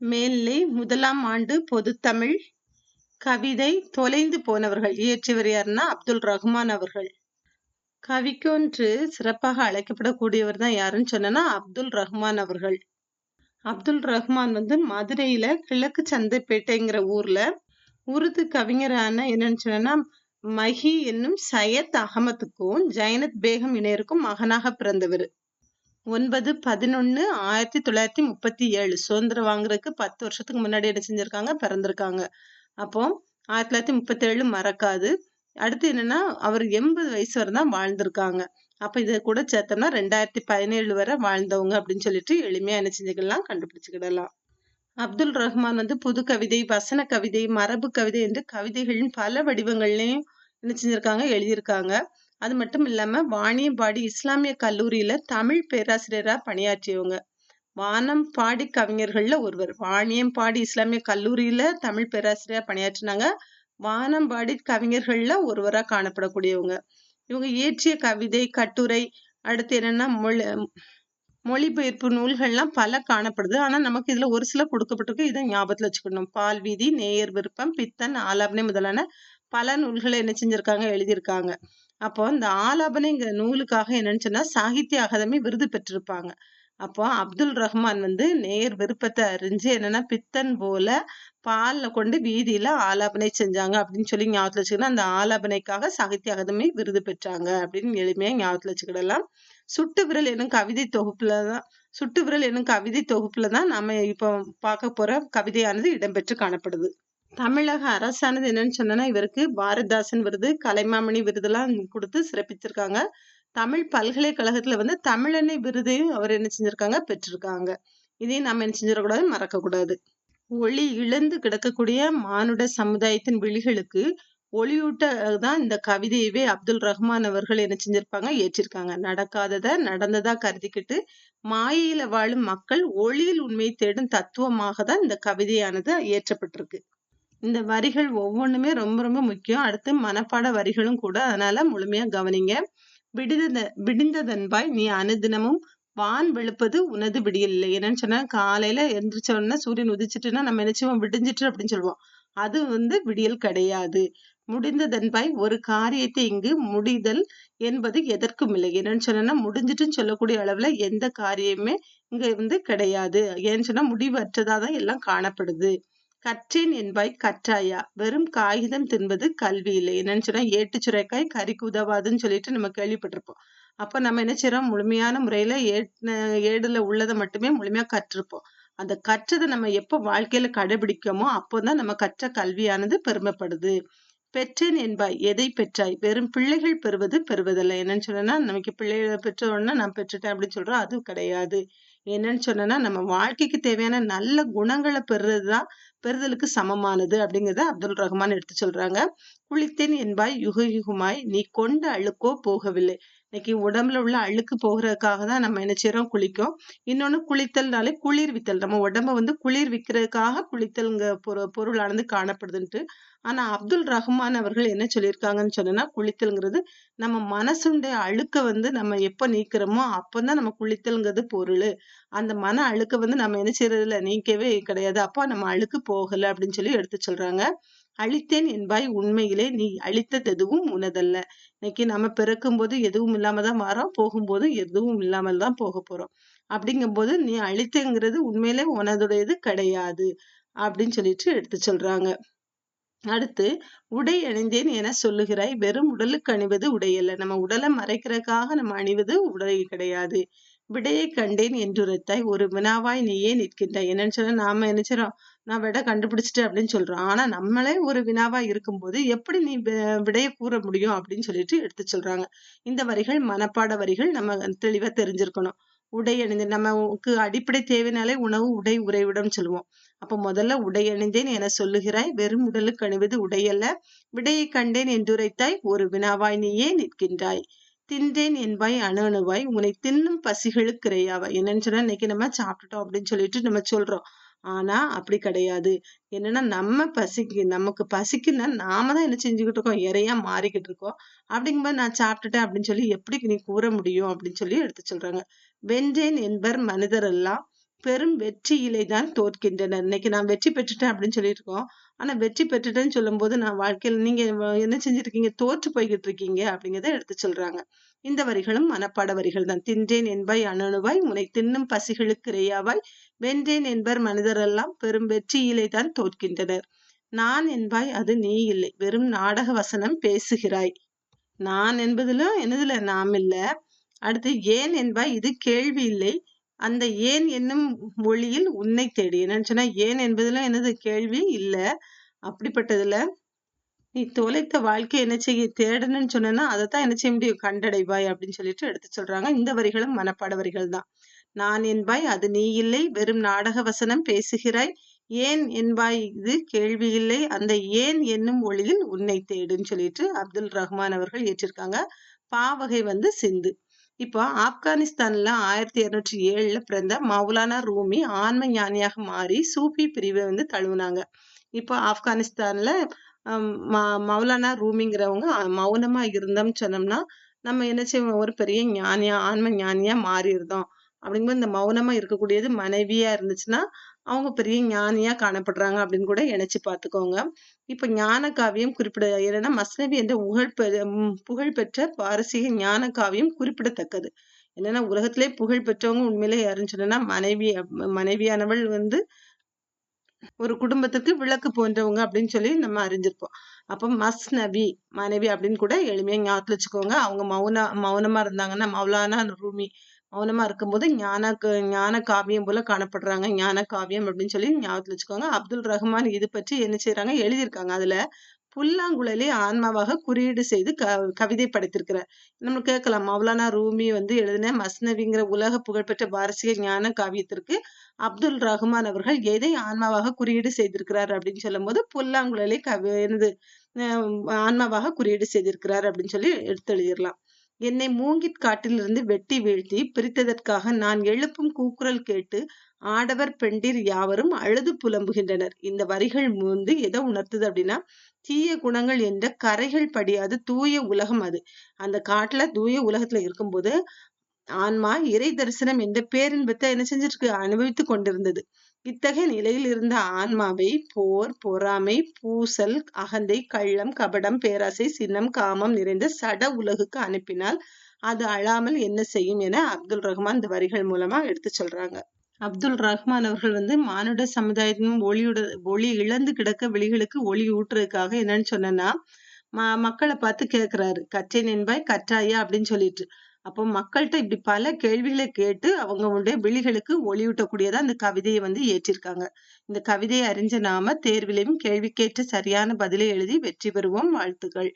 மேல்நிலை முதலாம் ஆண்டு பொதுத்தமிழ் கவிதை தொலைந்து போனவர்கள். இயற்றியவர் யாருன்னா அப்துல் ரஹ்மான் அவர்கள். கவிக்கொன்று சிறப்பாக அழைக்கப்படக்கூடியவர் தான் யாருன்னு சொன்னா அப்துல் ரஹ்மான் அவர்கள். அப்துல் ரஹ்மான் வந்து மதுரையில கிழக்கு சந்தைப்பேட்டைங்கிற ஊர்ல உருது கவிஞரான என்னன்னு சொன்னா மஹி என்னும் சையத் அகமதுக்கும் ஜைனத் பேகம் இணையருக்கும் மகனாக பிறந்தவர். ஒன்பது பதினொன்னு ஆயிரத்தி தொள்ளாயிரத்தி முப்பத்தி ஏழு. சுதந்திரம் வாங்குறதுக்கு பத்து வருஷத்துக்கு முன்னாடி என்ன செஞ்சிருக்காங்க? பிறந்திருக்காங்க. அப்போ ஆயிரத்தி தொள்ளாயிரத்தி முப்பத்தி ஏழு மறக்காது. அடுத்து என்னன்னா அவர் எண்பது வயசு வரை தான் வாழ்ந்திருக்காங்க. அப்ப இதை கூட சேர்த்தோம்னா ரெண்டாயிரத்தி பதினேழு வரை வாழ்ந்தவங்க அப்படின்னு சொல்லிட்டு எளிமையா என்ன செஞ்சுக்கலாம் கண்டுபிடிச்சுக்கிடலாம். அப்துல் ரஹ்மான் வந்து புது கவிதை வசன கவிதை மரபு கவிதை என்று கவிதைகளின் பல வடிவங்கள்லையும் என்ன செஞ்சிருக்காங்க? எழுதியிருக்காங்க. அது மட்டும் இல்லாம வாணியம்பாடி இஸ்லாமிய கல்லூரியில தமிழ் பேராசிரியரா பணியாற்றியவங்க. வானம்பாடி கவிஞர்கள்ல ஒருவர். வாணியம்பாடி இஸ்லாமிய கல்லூரியில தமிழ் பேராசிரியரா பணியாற்றினாங்க. வானம்பாடி கவிஞர்கள்ல ஒருவரா காணப்படக்கூடியவங்க. இவங்க இயற்றிய கவிதை கட்டுரை அடுத்து என்னன்னா மொழி மொழிபெயர்ப்பு நூல்கள்லாம் பல காணப்படுது. ஆனா நமக்கு இதுல ஒரு சில கொடுக்கப்பட்டிருக்கு. இதை ஞாபகத்துல வச்சுக்கணும். பால் வீதி நேயர் விருப்பம் பித்தன் ஆலாபனை முதலான பல நூல்களை என்ன செஞ்சிருக்காங்க? எழுதியிருக்காங்க. அப்போ இந்த ஆலாபனைங்கிற நூலுக்காக என்னன்னு சொன்னா சாகித்ய அகாதமி விருது பெற்றிருப்பாங்க. அப்போ அப்துல் ரஹ்மான் வந்து நேர் விருப்பத்தை அறிஞ்சு என்னன்னா பித்தன் போல பால்ல கொண்டு வீதியில ஆலாபனை செஞ்சாங்க அப்படின்னு சொல்லி ஞாபகத்துல வச்சுக்கணும். அந்த ஆலாபனைக்காக சாகித்ய அகாதமி விருது பெற்றாங்க அப்படின்னு எளிமையா ஞாபகத்துல வச்சுக்கிடலாம். சுட்டு விரல் எனும் கவிதை தொகுப்புலதான் சுட்டு விரல் எனும் கவிதை தொகுப்புலதான் நம்ம இப்போ பார்க்க போற கவிதையானது இடம்பெற்று காணப்படுது. தமிழக அரசானது என்னன்னு சொன்னா இவருக்கு பாரதிதாசன் விருது கலைமாமணி விருதெல்லாம் கொடுத்து சிறப்பிச்சிருக்காங்க. தமிழ் பல்கலைக்கழகத்துல வந்து தமிழனை விருதையும் அவர் என்ன செஞ்சிருக்காங்க? பெற்றிருக்காங்க. இதையும் நம்ம என்ன செஞ்சிடக்கூடாது? மறக்க கூடாது ஒளி இழந்து கிடக்கக்கூடிய மானுட சமுதாயத்தின் விழிகளுக்கு ஒளியூட்ட தான் இந்த கவிதையவே அப்துல் ரஹ்மான் அவர்கள் என்ன செஞ்சிருப்பாங்க? ஏற்றிருக்காங்க. நடக்காதத நடந்ததா கருதிக்கிட்டு மாயையில வாழும் மக்கள் ஒளியில் உண்மையை தேடும் தத்துவமாக தான் இந்த கவிதையானது ஏற்றப்பட்டிருக்கு இந்த வரிகள் ஒவ்வொன்றுமே ரொம்ப ரொம்ப முக்கியம். அடுத்து மனப்பாட வரிகளும் கூட அதனால முழுமையா கவனிங்க. விடுத விடிந்ததன்பாய் நீ அனுதினமும் வான் வெளுப்பது உனது விடியல் இல்லை என்னன்னு சொன்னா காலையில எந்திரிச்ச உடனே சூரியன் உதிச்சிட்டுன்னா நம்ம நினைச்சுவோம் விடிஞ்சிட்டு அப்படின்னு சொல்லுவோம். அது வந்து விடியல் கிடையாது. முடிந்ததன்பாய் ஒரு காரியத்தை இங்கு முடிதல் என்பது எதற்கும் இல்லை. என்னன்னு சொன்னா முடிஞ்சிட்டுன்னு சொல்லக்கூடிய அளவுல எந்த காரியமே இங்க வந்து கிடையாது. ஏன்னு சொன்னா முடிவற்றதாதான் எல்லாம் காணப்படுது. கற்றேன் என்பாய் கற்றாயா? வெறும் காகிதம் தின்பது கல்வி இல்லை. என்னன்னு சொன்னா ஏட்டு சுரைக்காய் கறிக்கு உதவாதுன்னு சொல்லிட்டு நம்ம கேள்விப்பட்டிருப்போம். அப்ப நம்ம என்ன செய்யறோம் முழுமையான முறையில ஏடுல உள்ளதை மட்டுமே முழுமையா கற்றிருப்போம். அந்த கற்றதை நம்ம எப்ப வாழ்க்கையில கடைபிடிக்கோமோ அப்போதான் நம்ம கற்ற கல்வியானது பெருமைப்படுது. பெற்றேன் என்பாய் எதை பெற்றாய்? வெறும் பிள்ளைகள் பெறுவது பெறுவதில்லை. என்னன்னு சொன்னா நமக்கு பிள்ளைகளை பெற்ற நான் பெற்றுட்டேன் அப்படின்னு சொல்றோம். அது கிடையாது. என்னன்னு சொன்னா நம்ம வாழ்க்கைக்கு தேவையான நல்ல குணங்களை பெறுறதுதான் பெறுதலுக்கு சமமானது அப்படிங்கிறத அப்துல் ரஹ்மான் எடுத்து சொல்றாங்க. குளித்தேன் என்பாய் யுகயுகமாய் நீ கொண்ட அழுக்கோ போகவில்லை. இன்னைக்கு உடம்புல உள்ள அழுக்கு போகிறதுக்காக தான் நம்ம என்ன செய்யறோம் குளிக்கும் இன்னொன்று குளித்தல்னாலே குளிர்வித்தல் நம்ம உடம்ப வந்து குளிர்விக்கிறதுக்காக குளித்தல்ங்க பொரு பொருளானது காணப்படுதுன்ட்டு. ஆனா அப்துல் ரஹ்மான் அவர்கள் என்ன சொல்லியிருக்காங்கன்னு சொன்னா குளித்தல்ங்கிறது நம்ம மனசுடைய அழுக்க வந்து நம்ம எப்ப நீக்கிறோமோ அப்பதான் நம்ம குளித்தல்ங்கிறது பொருள். அந்த மன அழுக்க வந்து நம்ம என்ன செய்யறதுல நீக்கவே கிடையாது. அப்போ நம்ம அழுக்கு போகல அப்படின்னு சொல்லி எடுத்து சொல்றாங்க. அழித்தேன் என்பாய் உண்மையிலே நீ அழித்தது எதுவும் உனதல்ல. இன்னைக்கு நம்ம பிறக்கும் போது எதுவும் இல்லாம தான் வரோம் போகும்போது எதுவும் இல்லாமல் தான் போக போறோம். அப்படிங்கும் போது நீ அழித்தங்கிறது உண்மையிலே உனதுடையது கிடையாது அப்படின்னு சொல்லிட்டு எடுத்து சொல்றாங்க. அடுத்து உடை அணிந்தேன் என சொல்லுகிறாய் வெறும் உடலுக்கு அணிவது உடையல்ல. நம்ம உடலை மறைக்கிறதுக்காக நம்ம அணிவது உடை கிடையாது. விடையை கண்டேன் என்றுரைத்தாய் ஒரு வினாவாய் நீயே நிற்கின்றாய். என்னன்னு சொன்னா நாம நினைச்சிரோம் நான் விடை கண்டுபிடிச்சிட்டேன் அப்படின்னு சொல்றோம். ஆனா நம்மளே ஒரு வினாவா இருக்கும்போது எப்படி நீ விடையை கூற முடியும் அப்படின்னு சொல்லிட்டு எடுத்து சொல்றாங்க. இந்த வரிகள் மனப்பாட வரிகள் நம்ம தெளிவா தெரிஞ்சிருக்கணும். உடை அணிந்து நமக்கு அடிப்படை தேவைனாலே உணவு உடை உறைவிடம் சொல்லுவோம். அப்ப முதல்ல உடை அணிந்தேன் என சொல்லுகிறாய். வெறும் உடலுக்கு அணிவது உடையல்ல. விடையை கண்டேன் என்றுரைத்தாய். ஒரு வினாவாய் நீயே நிற்கின்றாய். தின்றேன் என்பாய் அணு அணுவாய். உன்னை தின்னும் பசிகளுக்கு இறையாவாய் என்னன்னு சொன்னா இன்னைக்கு நம்ம சாப்பிட்டுட்டோம் அப்படின்னு சொல்லிட்டு நம்ம சொல்றோம். ஆனா அப்படி கிடையாது. என்னன்னா நம்ம பசிக்கு நமக்கு பசிக்குன்னா நாம தான் என்ன செஞ்சுக்கிட்டு இருக்கோம்? இறையா மாறிக்கிட்டு இருக்கோம். அப்படிங்கும்போது நான் சாப்பிட்டுட்டேன் அப்படின்னு சொல்லி எப்படி நீ கூற முடியும்? அப்படின்னு சொல்லி எடுத்து சொல்றாங்க. வென்றேன் என்பர் மனிதர் எல்லாம் பெரும் வெற்றியிலே தான் தோற்கின்றனர். இன்னைக்கு நான் வெற்றி பெற்றுட்டேன் அப்படின்னு சொல்லிட்டு இருக்கோம். ஆனா வெற்றி பெற்றுட்டேன்னு சொல்லும்போது நான் வாழ்க்கையில நீங்க என்ன செஞ்சிருக்கீங்க? தோற்று போய்கிட்டு இருக்கீங்க அப்படிங்கிறத எடுத்து சொல்றாங்க. இந்த வரிகளும் மனப்பாட வரிகள் தான். தின்றேன் என்பாய் அணனுவாய் முனை தின்னும் பசிகளுக்கு இரையாவாய் வென்றேன் என்பர் மனிதரெல்லாம் பெரும் வெற்றியிலே தான் தோற்கின்றனர். நான் என்பாய் அது நீ இல்லை வெறும் நாடக வசனம் பேசுகிறாய். நான் என்பதுல என்னதுல நாம் இல்ல. அடுத்து ஏன் என்பாய் இது கேள்வி இல்லை. அந்த ஏன் என்னும் மொழியில் உன்னை தேடி என்னன்னு சொன்னா ஏன் என்பதுல என்னது கேள்வி இல்லை. அப்படிப்பட்டதுல நீ தொலைத்த வாழ்க்கை என்ன செய்ய தேடணும்னு சொன்னா அதைத்தான் என்ன செய்ய முடியும்? கண்டடைவாய் அப்படின்னு சொல்லிட்டு எடுத்து சொல்றாங்க. இந்த வரிகளும் மனப்பாட வரிகள் தான் நான் என்பாய் அது நீ இல்லை. வெறும் நாடக வசனம் பேசுகிறாய். ஏன் என்பாய் இது கேள்வி இல்லை. அந்த ஏன் என்னும் ஒளியில் உன்னை தேடுன்னு சொல்லிட்டு அப்துல் ரஹ்மான் அவர்கள் ஏற்றிருக்காங்க. பாவகை வந்து சிந்து. இப்போ ஆப்கானிஸ்தான்ல ஆயிரத்தி இருநூற்றி ஏழுல பிறந்த மௌலானா ரூமி ஆன்ம ஞானியாக மாறி சூஃபி பிரிவை வந்து தழுவுனாங்க. இப்போ ஆப்கானிஸ்தான்ல மௌலானா ரூமிங்கிறவங்க மௌனமா இருந்தோம்னு சொன்னோம்னா நம்ம என்ன செய்வோம்? ஒரு பெரிய ஞானியா ஆன்ம ஞானியா மாறியிருந்தோம் அப்படிங்கும்போது இந்த மௌனமா இருக்கக்கூடியது மனைவியா இருந்துச்சுன்னா அவங்க பெரிய ஞானியா காணப்படுறாங்க அப்படின்னு கூட இணைச்சு பார்த்துக்கோங்க. இப்ப ஞான காவியம் குறிப்பிட ஏன்னா மஸ்னவி என்ற புகழ் புகழ் பெற்ற பாரசீக ஞான காவியம் குறிப்பிடத்தக்கது. என்னன்னா உலகத்திலே புகழ் பெற்றவங்க உண்மையிலே யாருன்னு சொன்னா மனைவி மனைவியானவள் வந்து ஒரு குடும்பத்துக்கு விளக்கு போன்றவங்க அப்படின்னு சொல்லி நம்ம அறிஞ்சிருப்போம். அப்போ மஸ் நபி மனைவி அப்படின்னு கூட எளிமையாக ஞாபகத்துல வச்சுக்கோங்க. அவங்க மௌன மௌனமா இருந்தாங்கன்னா மௌலானா ரூமி மௌனமா இருக்கும்போது ஞான ஞான காவியம் போல காணப்படுறாங்க. ஞான காவியம் அப்படின்னு சொல்லி ஞாபகத்தில் வச்சுக்கோங்க. அப்துல் ரஹ்மான் இது பற்றி என்ன செய்யறாங்க எழுதியிருக்காங்க. அதுல புல்லாங்குழலே ஆன்மாவாக குறியீடு செய்து க கவிதை படைத்திருக்கிறார். நம்ம கேட்கலாம். மௌலானா ரூமி வந்து எழுதின மஸ்னவிங்கிற உலக புகழ்பெற்ற பாரசீக ஞான காவியத்திற்கு அப்துல் ரஹ்மான் அவர்கள் எதை ஆன்மாவாக குறியீடு செய்திருக்கிறார் அப்படின்னு சொல்லும் போது புல்லாங்குழலே கவி என்னது ஆன்மாவாக குறியீடு செய்திருக்கிறார் அப்படின்னு சொல்லி எடுத்து எழுதிடலாம் என்னை மூங்கிற் காட்டிலிருந்து வெட்டி வீழ்த்தி பிரித்ததற்காக நான் எழுப்பும் கூக்குரல் கேட்டு ஆடவர் பெண்டிர் யாவரும் அழுது புலம்புகின்றனர். இந்த வரிகள் வந்து எதை உணர்த்துது அப்படின்னா தீய குணங்கள் என்ற கரைகள் படியாது தூய உலகம் அது. அந்த காட்டுல தூய உலகத்துல இருக்கும்போது ஆன்மா இறை தரிசனம் என்ற பேரின்பத்தை என்ன செஞ்சிருக்கு? அனுபவித்துக் கொண்டிருந்தது. இத்தகைய நிலையில் இருந்த ஆன்மாவை போர் பொறாமை பூசல் அகந்தை கள்ளம் கபடம் பேராசை சின்னம் காமம் நிறைந்த சட உலகுக்கு அனுப்பினால் அது அழாமல் என்ன செய்யும் என அப்துல் ரஹ்மான் இந்த வரிகள் மூலமா எடுத்து சொல்றாங்க. அப்துல் ரஹ்மான் அவர்கள் வந்து மானுட சமுதாயத்தின் ஒளியுட ஒளி இழந்து கிடக்க வெளிகளுக்கு ஒளி ஊட்டுறதுக்காக என்னன்னு சொன்னா மக்களை பார்த்து கேட்கிறாரு கற்றை என்பாய் கற்றாயா அப்படின்னு சொல்லிட்டு. அப்போ மக்கள்கிட்ட இப்படி பல கேள்விகளை கேட்டு அவங்களுடைய விழிகளுக்கு ஒளியூட்டக்கூடியதா அந்த கவிதையை வந்து ஏற்றிருக்காங்க. இந்த கவிதையை அறிஞ்ச நாம தேர்விலையும் கேள்விக்கேற்ற சரியான பதிலை எழுதி வெற்றி பெறுவோம். வாழ்த்துக்கள்.